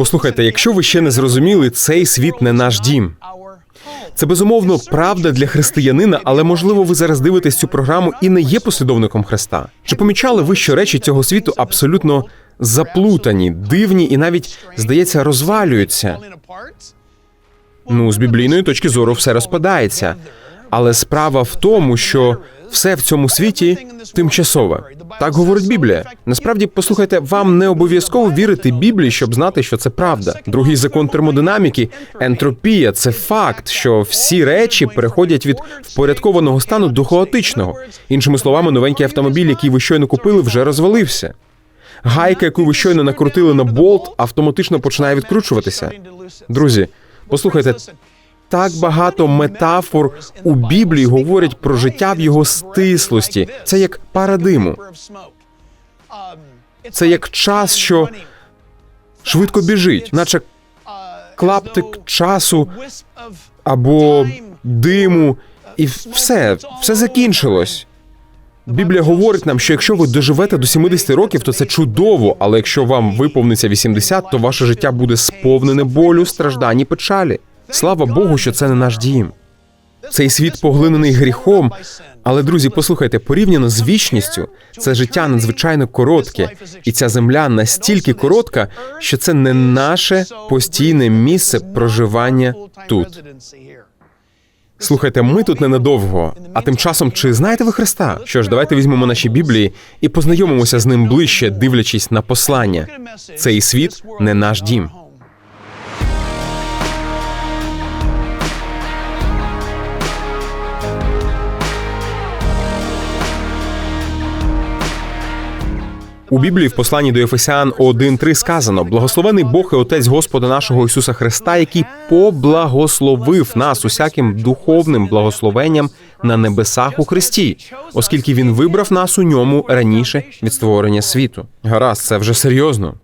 Послухайте, якщо ви ще не зрозуміли, цей світ не наш дім. Це безумовно правда для християнина, але можливо ви зараз дивитесь цю програму і не є послідовником Христа. Чи помічали ви, що речі цього світу абсолютно заплутані, дивні і навіть здається розвалюються? Ну, з біблійної точки зору все розпадається. Але справа в тому, що все в цьому світі тимчасове. Так говорить Біблія. Насправді, послухайте, вам не обов'язково вірити Біблії, щоб знати, що це правда. Другий закон термодинаміки ентропія це факт, що всі речі переходять від впорядкованого стану до хаотичного. Іншими словами, новенький автомобіль, який ви щойно купили, вже розвалився. Гайка, яку ви щойно накрутили на болт, автоматично починає відкручуватися. Друзі, послухайте, так багато метафор у Біблії говорять про життя в його стислості. Це як парадиму. Це як час, що швидко біжить, наче клаптик часу або диму, і все, все закінчилось. Біблія говорить нам, що якщо ви доживете до 70 років, то це чудово. Але якщо вам виповниться 80, то ваше життя буде сповнене болю, страждань і печалі. Слава Богу, що це не наш дім. Цей світ поглинений гріхом. Але, друзі, послухайте, порівняно з вічністю, це життя надзвичайно коротке, і ця земля настільки коротка, що це не наше постійне місце проживання тут. Слухайте, ми тут ненадовго. А тим часом, чи знаєте ви Христа? Що ж, давайте візьмемо наші біблії і познайомимося з ним ближче, дивлячись на послання. Цей світ не наш дім. У Біблії в посланні до Ефесян 1.3 сказано: благословений Бог і Отець Господа нашого Ісуса Христа, який поблагословив нас усяким духовним благословенням на небесах у Христі, оскільки Він вибрав нас у ньому раніше від створення світу. Гаразд, це вже серйозно.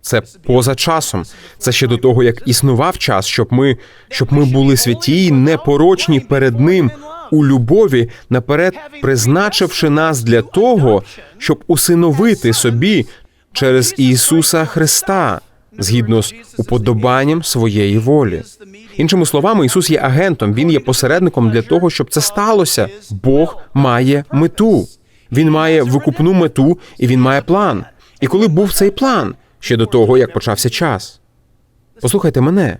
Це поза часом. Це ще до того, як існував час, щоб ми, щоб ми були святі, й непорочні перед ним у любові, наперед призначивши нас для того, щоб усиновити собі через Ісуса Христа згідно з уподобанням своєї волі. Іншими словами, Ісус є агентом, Він є посередником для того, щоб це сталося. Бог має мету. Він має викупну мету і він має план. І коли був цей план ще до того, як почався час. Послухайте мене.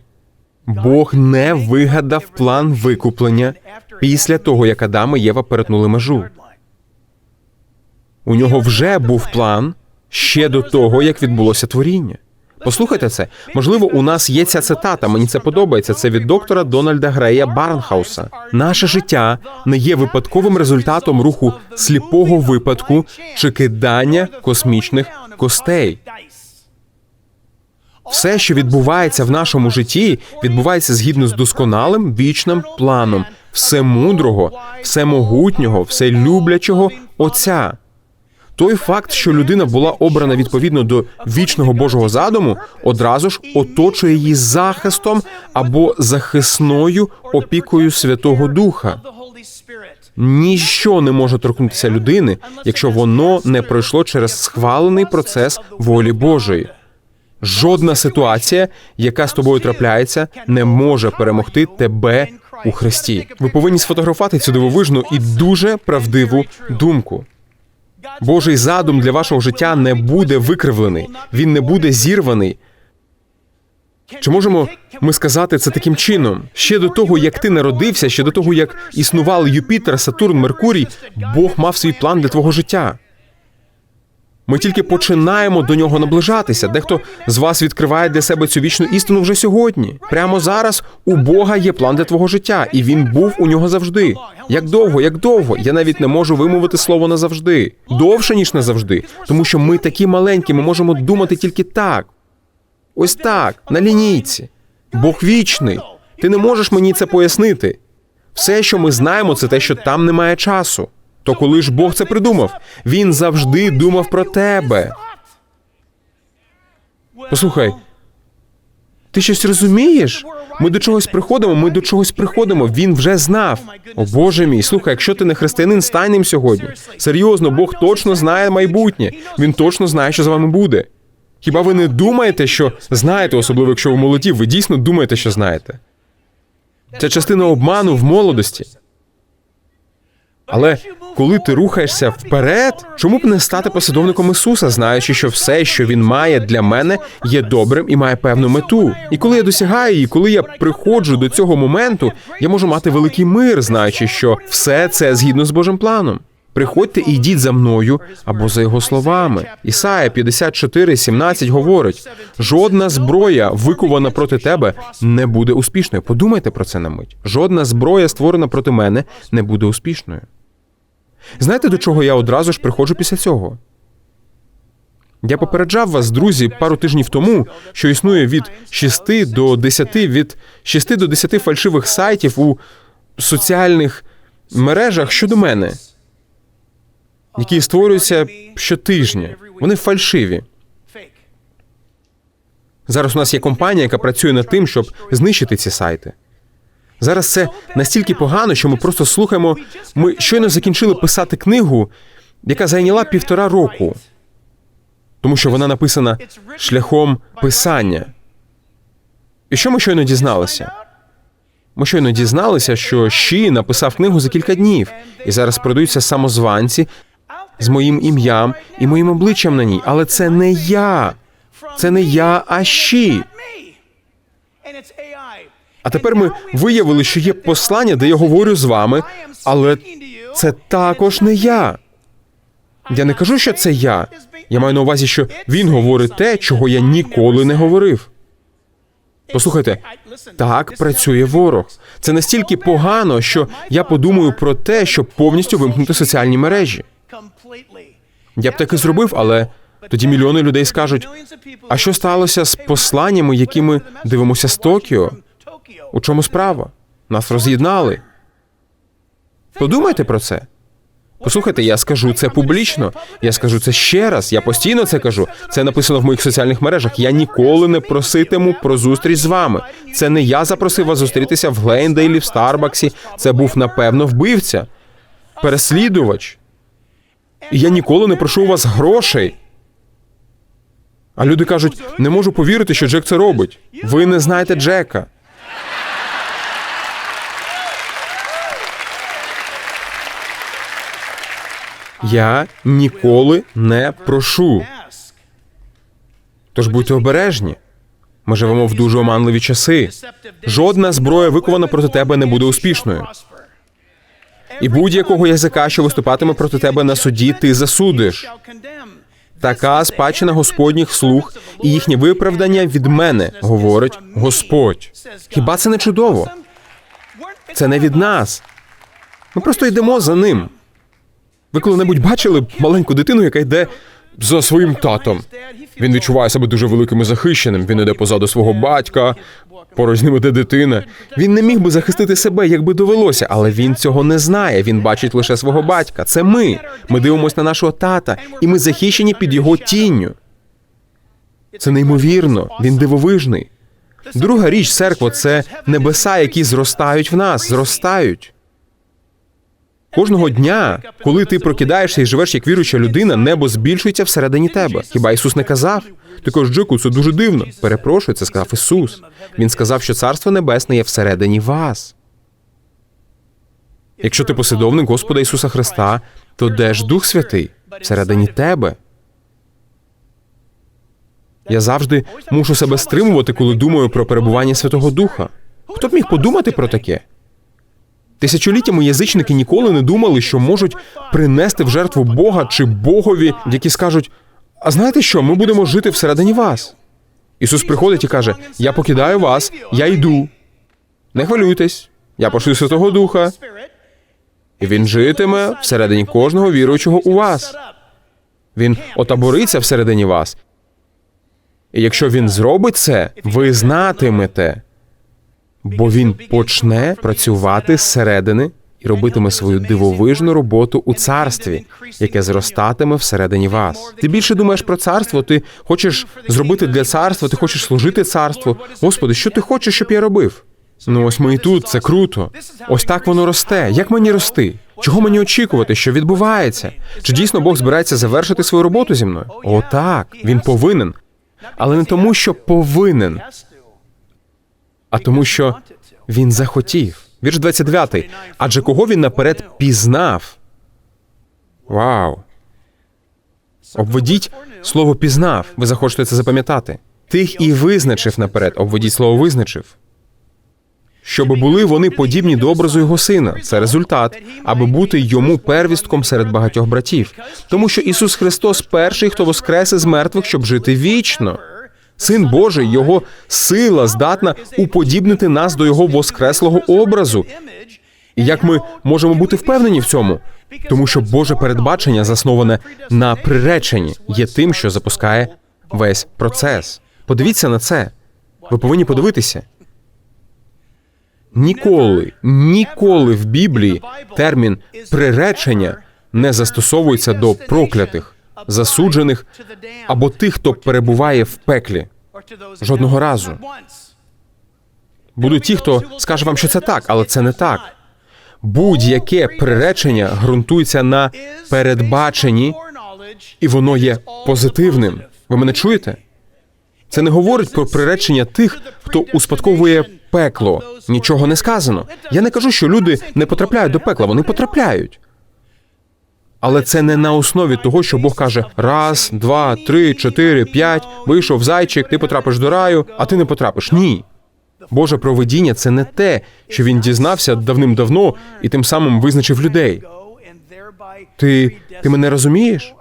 Бог не вигадав план викуплення після того, як Адам і Єва перетнули межу. У нього вже був план ще до того, як відбулося творіння. Послухайте це. Можливо, у нас є ця цитата. Мені це подобається. Це від доктора Дональда Грея Барнхауса. Наше життя не є випадковим результатом руху сліпого випадку чи кидання космічних костей. Все, що відбувається в нашому житті, відбувається згідно з досконалим вічним планом всемудрого, всемогутнього, вселюблячого Отця. Той факт, що людина була обрана відповідно до вічного Божого задуму, одразу ж оточує її захистом або захисною опікою Святого Духа. Ніщо не може торкнутися людини, якщо воно не пройшло через схвалений процес волі Божої. Жодна ситуація, яка з тобою трапляється, не може перемогти тебе у Христі. Ви повинні сфотографувати цю дивовижну і дуже правдиву думку. Божий задум для вашого життя не буде викривлений, він не буде зірваний. Чи можемо ми сказати це таким чином? Ще до того, як ти народився, ще до того, як існували Юпітер, Сатурн, Меркурій, Бог мав свій план для твого життя. Ми тільки починаємо до нього наближатися. Дехто з вас відкриває для себе цю вічну істину вже сьогодні. Прямо зараз у Бога є план для твого життя, і він був у нього завжди. Як довго, як довго? Я навіть не можу вимовити слово назавжди. Довше ніж назавжди, тому що ми такі маленькі, ми можемо думати тільки так. Ось так, на лінійці. Бог вічний. Ти не можеш мені це пояснити. Все, що ми знаємо, це те, що там немає часу. То коли ж Бог це придумав? Він завжди думав про тебе. Послухай, ти щось розумієш? Ми до чогось приходимо, ми до чогось приходимо. Він вже знав. О Боже мій, слухай, якщо ти не християнин, стань ним сьогодні. Серйозно, Бог точно знає майбутнє. Він точно знає, що з вами буде. Хіба ви не думаєте, що знаєте, особливо якщо ви молоді, ви дійсно думаєте, що знаєте? Це частина обману в молодості. Але коли ти рухаєшся вперед, чому б не стати послідовником Ісуса, знаючи, що все, що він має для мене, є добрим і має певну мету. І коли я досягаю її, коли я приходжу до цього моменту, я можу мати великий мир, знаючи, що все це згідно з Божим планом. Приходьте і йдіть за мною або за його словами. Ісая 54, 17 говорить: жодна зброя, викувана проти тебе, не буде успішною. Подумайте про це на мить. Жодна зброя, створена проти мене, не буде успішною. Знаєте, до чого я одразу ж приходжу після цього? Я попереджав вас, друзі, пару тижнів тому, що існує від 6 до 10, від 6 до 10 фальшивих сайтів у соціальних мережах щодо мене, які створюються щотижня. Вони фальшиві. Зараз у нас є компанія, яка працює над тим, щоб знищити ці сайти. Зараз це настільки погано, що ми просто слухаємо. Ми щойно закінчили писати книгу, яка зайняла півтора року, тому що вона написана шляхом писання. І що ми щойно дізналися? Ми щойно дізналися, що Ші написав книгу за кілька днів, і зараз продаються самозванці з моїм ім'ям і моїм обличчям на ній. Але це не я. Це не я, а Ші. А тепер ми виявили, що є послання, де я говорю з вами, але це також не я. Я не кажу, що це я. Я маю на увазі, що він говорить те, чого я ніколи не говорив. Послухайте, так працює ворог. Це настільки погано, що я подумаю про те, щоб повністю вимкнути соціальні мережі. Я б так і зробив, але тоді мільйони людей скажуть: а що сталося з посланнями, які ми дивимося з Токіо? У чому справа? Нас роз'єднали. Подумайте про це. Послухайте, я скажу це публічно. Я скажу це ще раз. Я постійно це кажу. Це написано в моїх соціальних мережах. Я ніколи не проситиму про зустріч з вами. Це не я запросив вас зустрітися в Глендейлі, в Старбаксі. Це був напевно вбивця, переслідувач. І я ніколи не прошу у вас грошей. А люди кажуть: не можу повірити, що Джек це робить. Ви не знаєте Джека. Я ніколи не прошу. Тож будьте обережні. Ми живемо в дуже оманливі часи. Жодна зброя, викована проти тебе, не буде успішною. І будь-якого язика, що виступатиме проти тебе на суді, ти засудиш. Така спадщина Господніх слуг і їхнє виправдання від мене, говорить Господь. Хіба це не чудово? Це не від нас. Ми просто йдемо за ним. Ви коли-небудь бачили маленьку дитину, яка йде за своїм татом? Він відчуває себе дуже великим і захищеним. Він іде позаду свого батька, поруч з ним іде дитина. Він не міг би захистити себе, якби довелося, але він цього не знає. Він бачить лише свого батька. Це ми. Ми дивимося на нашого тата, і ми захищені під його тінню. Це неймовірно. Він дивовижний. Друга річ, церква це небеса, які зростають в нас, зростають. Кожного дня, коли ти прокидаєшся і живеш як віруюча людина, небо збільшується всередині тебе. Хіба Ісус не казав? Ти кажеш, Джеку, це дуже дивно. Перепрошую, це сказав Ісус. Він сказав, що Царство Небесне є всередині вас. Якщо ти послідовник Господа Ісуса Христа, то де ж Дух Святий? Всередині тебе. Я завжди мушу себе стримувати, коли думаю про перебування Святого Духа. Хто б міг подумати про таке? Тисячоліттями язичники ніколи не думали, що можуть принести в жертву Бога чи Богові, які скажуть: а знаєте що, ми будемо жити всередині вас. Ісус приходить і каже: Я покидаю вас, я йду. Не хвилюйтесь, я пошлю Святого Духа, і він житиме всередині кожного віруючого у вас. Він отабориться всередині вас. І якщо він зробить це, ви знатимете, бо він почне працювати зсередини і робитиме свою дивовижну роботу у царстві, яке зростатиме всередині вас. Ти більше думаєш про царство, ти хочеш зробити для царства, ти хочеш служити царству. Господи, що ти хочеш, щоб я робив? Ну ось ми і тут, це круто. Ось так воно росте. Як мені рости? Чого мені очікувати, що відбувається? Чи дійсно Бог збирається завершити свою роботу зі мною? О, так, він повинен. але не тому, що повинен, а тому, що він захотів. Вірш 29. Адже кого він наперед пізнав? Вау! Обведіть слово пізнав. Ви захочете це запам'ятати. Тих і визначив наперед. Обведіть слово визначив. Щоб були вони подібні до образу його сина. Це результат, аби бути йому первістком серед багатьох братів. Тому що Ісус Христос перший, хто воскрес із мертвих, щоб жити вічно. Син Божий, його сила здатна уподібнити нас до його воскреслого образу. І як ми можемо бути впевнені в цьому? Тому що Боже передбачення, засноване на приреченні, є тим, що запускає весь процес. Подивіться на це. Ви повинні подивитися. Ніколи, ніколи в Біблії термін приречення не застосовується до проклятих, засуджених або тих, хто перебуває в пеклі. Жодного разу. Будуть ті, хто скаже вам, що це так, але це не так. Будь-яке приречення ґрунтується на передбаченні, і воно є позитивним. Ви мене чуєте? Це не говорить про приречення тих, хто успадковує пекло. Нічого не сказано. Я не кажу, що люди не потрапляють до пекла, вони потрапляють. Але це не на основі того, що Бог каже: раз, два, три, чотири, п'ять, вийшов зайчик, ти потрапиш до раю, а ти не потрапиш. Ні. Боже провидіння це не те, що він дізнався давним-давно і тим самим визначив людей. Ти, ти мене розумієш?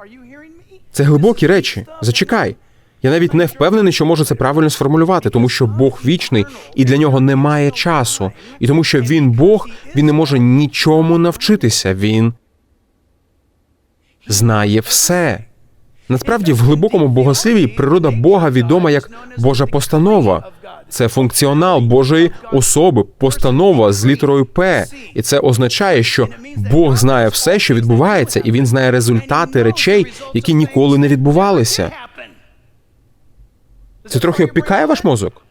Це глибокі речі. Зачекай. Я навіть не впевнений, що можу це правильно сформулювати, тому що Бог вічний і для нього немає часу. І тому, що він Бог, він не може нічому навчитися. Він знає все. Насправді, в глибокому богосліві природа Бога відома як Божа постанова. Це функціонал Божої особи, постанова з літерою П. І це означає, що Бог знає все, що відбувається, і він знає результати речей, які ніколи не відбувалися. Це трохи обпікає ваш мозок.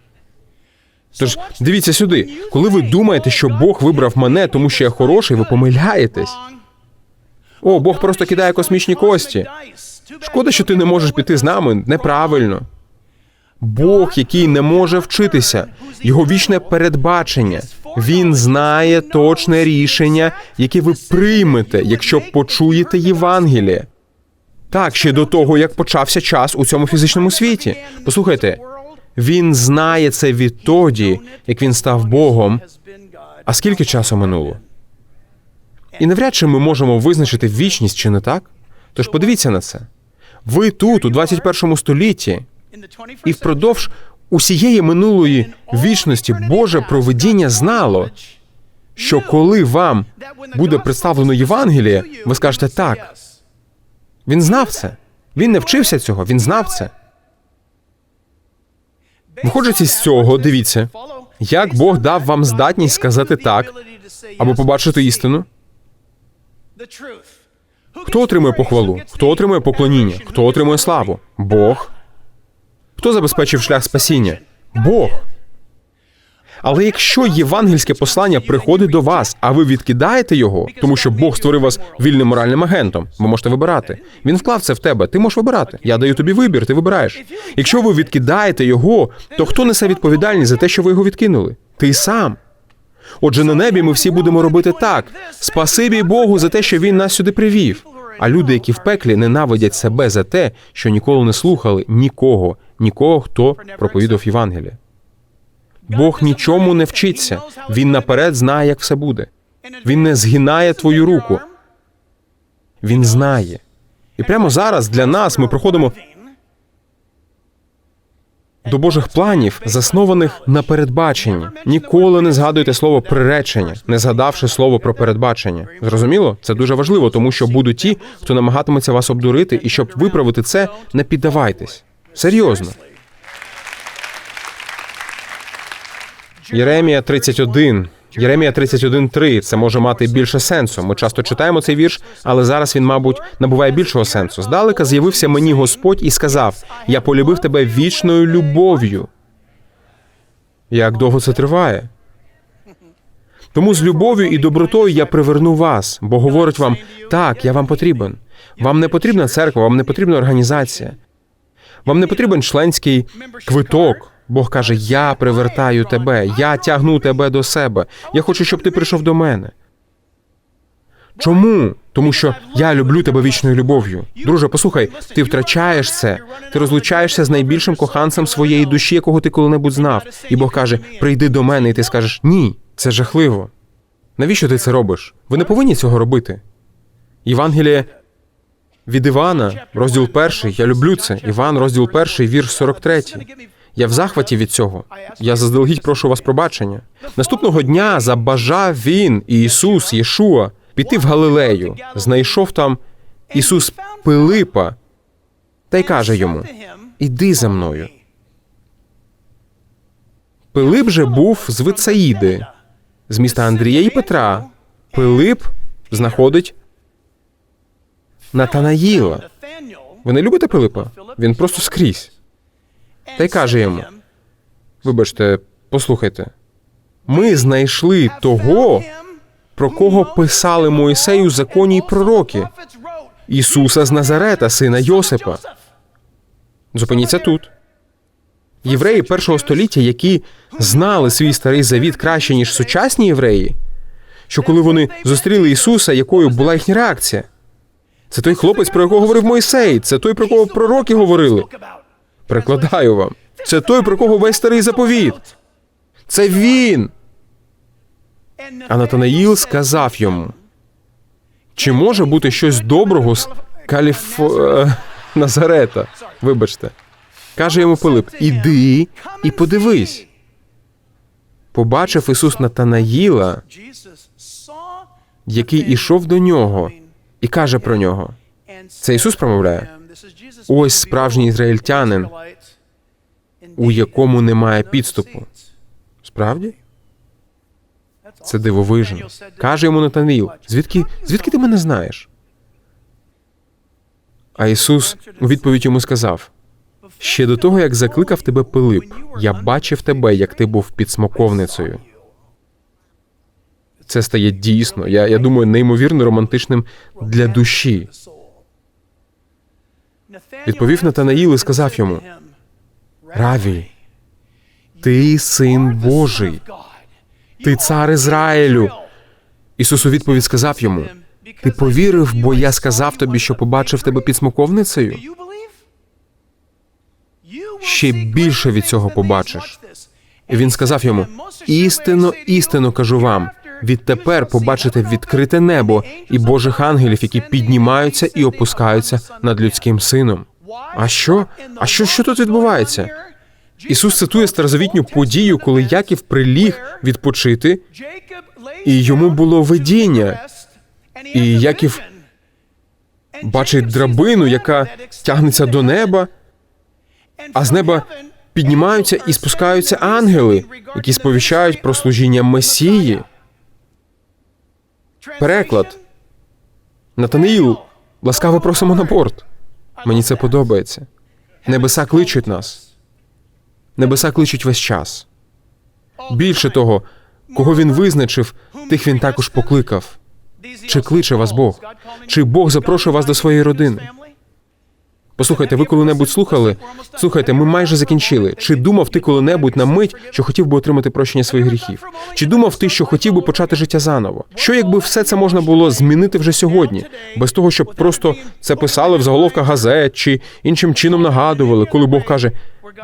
Тож дивіться сюди, коли ви думаєте, що Бог вибрав мене, тому що я хороший, ви помиляєтесь. О, Бог просто кидає космічні кості. Шкода, що ти не можеш піти з нами. Неправильно. Бог, який не може вчитися, його вічне передбачення. Він знає точне рішення, яке ви приймете, якщо почуєте Євангеліє. Так, ще до того, як почався час у цьому фізичному світі. Послухайте, він знає це відтоді, як він став Богом. А скільки часу минуло? І навряд чи ми можемо визначити вічність, чи не так? Тож подивіться на це. Ви тут, у 21 столітті, і впродовж усієї минулої вічності Боже провидіння знало, що коли вам буде представлено Євангеліє, ви скажете так. Він знав це. Він не вчився цього, він знав це. Виходячи з цього, дивіться, як Бог дав вам здатність сказати так або побачити істину. Хто отримує похвалу? Хто отримує поклоніння? Хто отримує славу? Бог. Хто забезпечив шлях спасіння? Бог. Але якщо євангельське послання приходить до вас, а ви відкидаєте його, тому що Бог створив вас вільним моральним агентом, ви можете вибирати. Він вклав це в тебе. Ти можеш вибирати. Я даю тобі вибір, ти вибираєш. Якщо ви відкидаєте його, то хто несе відповідальність за те, що ви його відкинули? Ти сам. Отже, на небі ми всі будемо робити так. Спасибі Богу за те, що він нас сюди привів. А люди, які в пеклі, ненавидять себе за те, що ніколи не слухали нікого, нікого, хто проповідав Євангеліє. Бог нічому не вчиться. Він наперед знає, як все буде. Він не згинає твою руку. Він знає. І прямо зараз для нас ми проходимо до Божих планів, заснованих на передбаченні. Ніколи не згадуйте слово приречення, не згадавши слово про передбачення. Зрозуміло? Це дуже важливо, тому що будуть ті, хто намагатиметься вас обдурити, і щоб виправити це, не піддавайтесь. Серйозно. Єремія 31. Єремія 31.3. Це може мати більше сенсу. Ми часто читаємо цей вірш, але зараз він, мабуть, набуває більшого сенсу. Здалека з'явився мені Господь і сказав: Я полюбив тебе вічною любов'ю. Як довго це триває? Тому з любов'ю і добротою я приверну вас, бо говорить вам: так, я вам потрібен. Вам не потрібна церква, вам не потрібна організація. Вам не потрібен членський квиток. Бог каже: Я привертаю тебе, я тягну тебе до себе. Я хочу, щоб ти прийшов до мене. Чому? Тому що я люблю тебе вічною любов'ю. Друже, послухай, ти втрачаєш це, ти розлучаєшся з найбільшим коханцем своєї душі, якого ти коли-небудь знав. І Бог каже: прийди до мене, і ти скажеш ні, це жахливо. Навіщо ти це робиш? Ви не повинні цього робити. Євангеліє від Івана, розділ перший. Я люблю це. Іван, розділ перший, вірш 43. Я в захваті від цього. Я заздалегідь прошу вас пробачення. Наступного дня забажав він, Ісус, Єшуа, піти в Галилею. Знайшов там Ісус Пилипа та й каже йому: Іди за мною. Пилип же був з Вицаїди, з міста Андрія і Петра. Пилип знаходить Натанаїла. Ви не любите Пилипа? Він просто скрізь. Та й каже йому: Вибачте, послухайте. Ми знайшли того, про кого писали Моїсею законі й пророки, Ісуса з Назарета, сина Йосипа. Зупиніться тут. Євреї першого століття, які знали свій старий завіт краще, ніж сучасні євреї, що коли вони зустріли Ісуса, якою була їхня реакція? Це той хлопець, про якого говорив Мойсей, це той, про кого пророки говорили. Прикладаю вам. Це той, про кого весь старий заповіт. Це він. А Натанаїл сказав йому: чи може бути щось доброго з Каліф... е, Назарета? Вибачте. Каже йому Пилип: Іди і подивись. Побачив Ісус Натанаїла, який ішов до нього, і каже про нього: Це Ісус промовляє. Ось справжній ізраїльтянин, у якому немає підступу. Справді? Це дивовижно. Каже йому Натанаїл, звідки, звідки ти мене знаєш? А Ісус у відповідь йому сказав: ще до того, як закликав тебе Пилип, я бачив тебе, як ти був під смоковницею. Це стає дійсно, я, я думаю, неймовірно романтичним для душі. Відповів Натанаїл і сказав йому: Раві, ти син Божий, ти цар Ізраїлю. Ісус у відповідь сказав йому: Ти повірив, бо я сказав тобі, що побачив тебе під смоковницею? Ще більше від цього побачиш. І він сказав йому: істинно, істинно кажу вам. Відтепер побачите відкрите небо і Божих ангелів, які піднімаються і опускаються над людським сином. А що? А що, що тут відбувається? Ісус цитує старозавітню подію, коли Яків приліг відпочити, і йому було видіння. і Яків бачить драбину, яка тягнеться до неба, а з неба піднімаються і спускаються ангели, які сповіщають про служіння Месії. Переклад. Натаниїл, ласкаво просимо на борт. Мені це подобається. Небеса кличуть нас. Небеса кличуть весь час. Більше того, кого він визначив, тих він також покликав. Чи кличе вас Бог? Чи Бог запрошує вас до своєї родини? Послухайте, ви коли-небудь слухали? Слухайте, ми майже закінчили. Чи думав ти коли-небудь на мить, що хотів би отримати прощення своїх гріхів? Чи думав ти, що хотів би почати життя заново? Що якби все це можна було змінити вже сьогодні, без того, щоб просто це писали в заголовках газет чи іншим чином нагадували, коли Бог каже: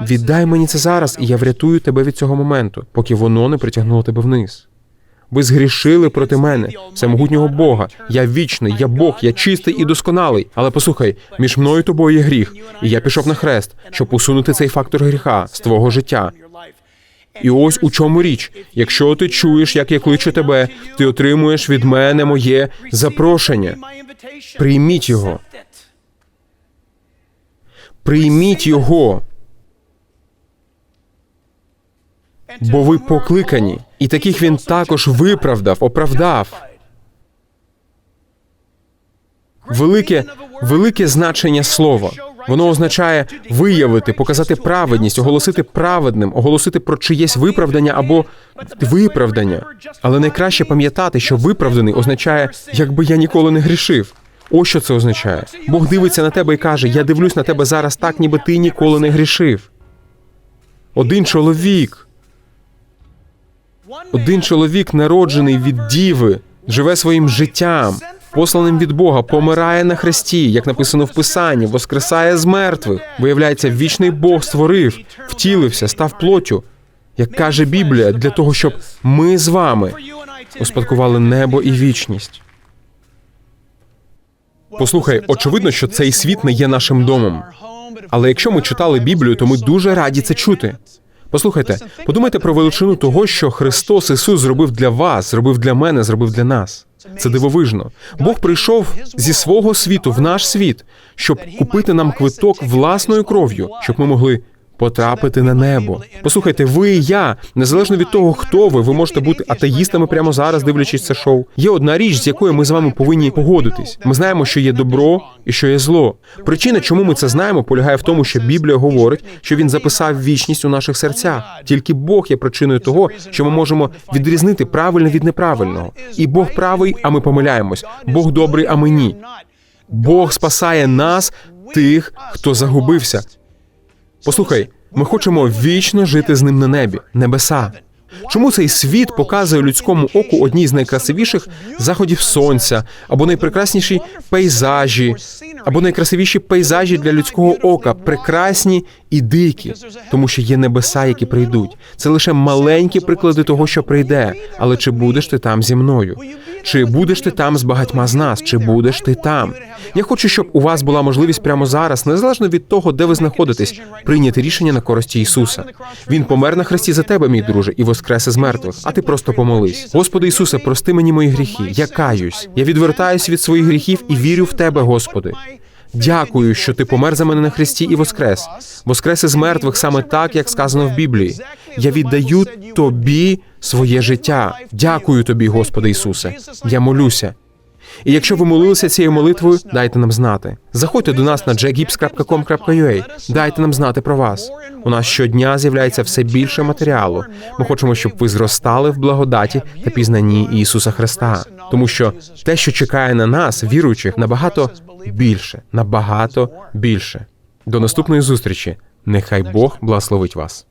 віддай мені це зараз, і я врятую тебе від цього моменту, поки воно не притягнуло тебе вниз. Ви згрішили проти мене, всемогутнього Бога. Я вічний, я Бог, я чистий і досконалий. Але послухай, між мною і тобою є гріх, і я пішов на хрест, щоб усунути цей фактор гріха з твого життя. І ось у чому річ. Якщо ти чуєш, як я кличу тебе, ти отримуєш від мене моє запрошення. Прийміть його. Прийміть його, бо ви покликані, і таких він також виправдав, оправдав. Велике, велике значення слова. Воно означає виявити, показати праведність, оголосити праведним, оголосити про чиєсь виправдання або виправдання. Але найкраще пам'ятати, що виправданий означає, якби я ніколи не грішив. Ось що це означає. Бог дивиться на тебе і каже: Я дивлюсь на тебе зараз так, ніби ти ніколи не грішив. Один чоловік, один чоловік, народжений від діви, живе своїм життям, посланим від Бога, помирає на хресті, як написано в Писанні, воскресає з мертвих. Виявляється, вічний Бог створив, втілився, став плоттю, як каже Біблія, для того, щоб ми з вами успадкували небо і вічність. Послухай, очевидно, що цей світ не є нашим домом. Але якщо ми читали Біблію, то ми дуже раді це чути. Послухайте, подумайте про величину того, що Христос Ісус зробив для вас, зробив для мене, зробив для нас. Це дивовижно. Бог прийшов зі свого світу в наш світ, щоб купити нам квиток власною кров'ю, щоб ми могли потрапити на небо. Послухайте, ви і я, незалежно від того, хто ви, ви можете бути атеїстами прямо зараз, дивлячись це шоу. Є одна річ, з якою ми з вами повинні погодитись. Ми знаємо, що є добро і що є зло. Причина, чому ми це знаємо, полягає в тому, що Біблія говорить, що він записав вічність у наших серцях. Тільки Бог є причиною того, що ми можемо відрізнити правильне від неправильного. І Бог правий, а ми помиляємось. Бог добрий, а ми ні. Бог спасає нас, тих, хто загубився. Послухай, ми хочемо вічно жити з ним на небі, небеса. Чому цей світ показує людському оку одні з найкрасивіших заходів сонця, або найпрекрасніші пейзажі, або найкрасивіші пейзажі для людського ока, прекрасні і дикі, тому що є небеса, які прийдуть. Це лише маленькі приклади того, що прийде. Але чи будеш ти там зі мною? Чи будеш ти там з багатьма з нас? Чи будеш ти там? Я хочу, щоб у вас була можливість прямо зараз, незалежно від того, де ви знаходитесь, прийняти рішення на користі Ісуса. Він помер на хресті за тебе, мій друже, і воскрес із мертвих. А ти просто помолись. Господи Ісусе, прости мені мої гріхи. Я каюсь. Я відвертаюсь від своїх гріхів і вірю в тебе, Господи. Дякую, що ти помер за мене на хресті і воскрес. Воскрес із мертвих саме так, як сказано в Біблії. Я віддаю тобі своє життя. Дякую тобі, Господи Ісусе. Я молюся. І якщо ви молилися цією молитвою, дайте нам знати. Заходьте до нас на jgips.com.ua. Дайте нам знати про вас. У нас щодня з'являється все більше матеріалу. Ми хочемо, щоб ви зростали в благодаті та пізнанні Ісуса Христа, тому що те, що чекає на нас, віруючих, набагато більше, набагато більше. До наступної зустрічі. Нехай Бог благословить вас.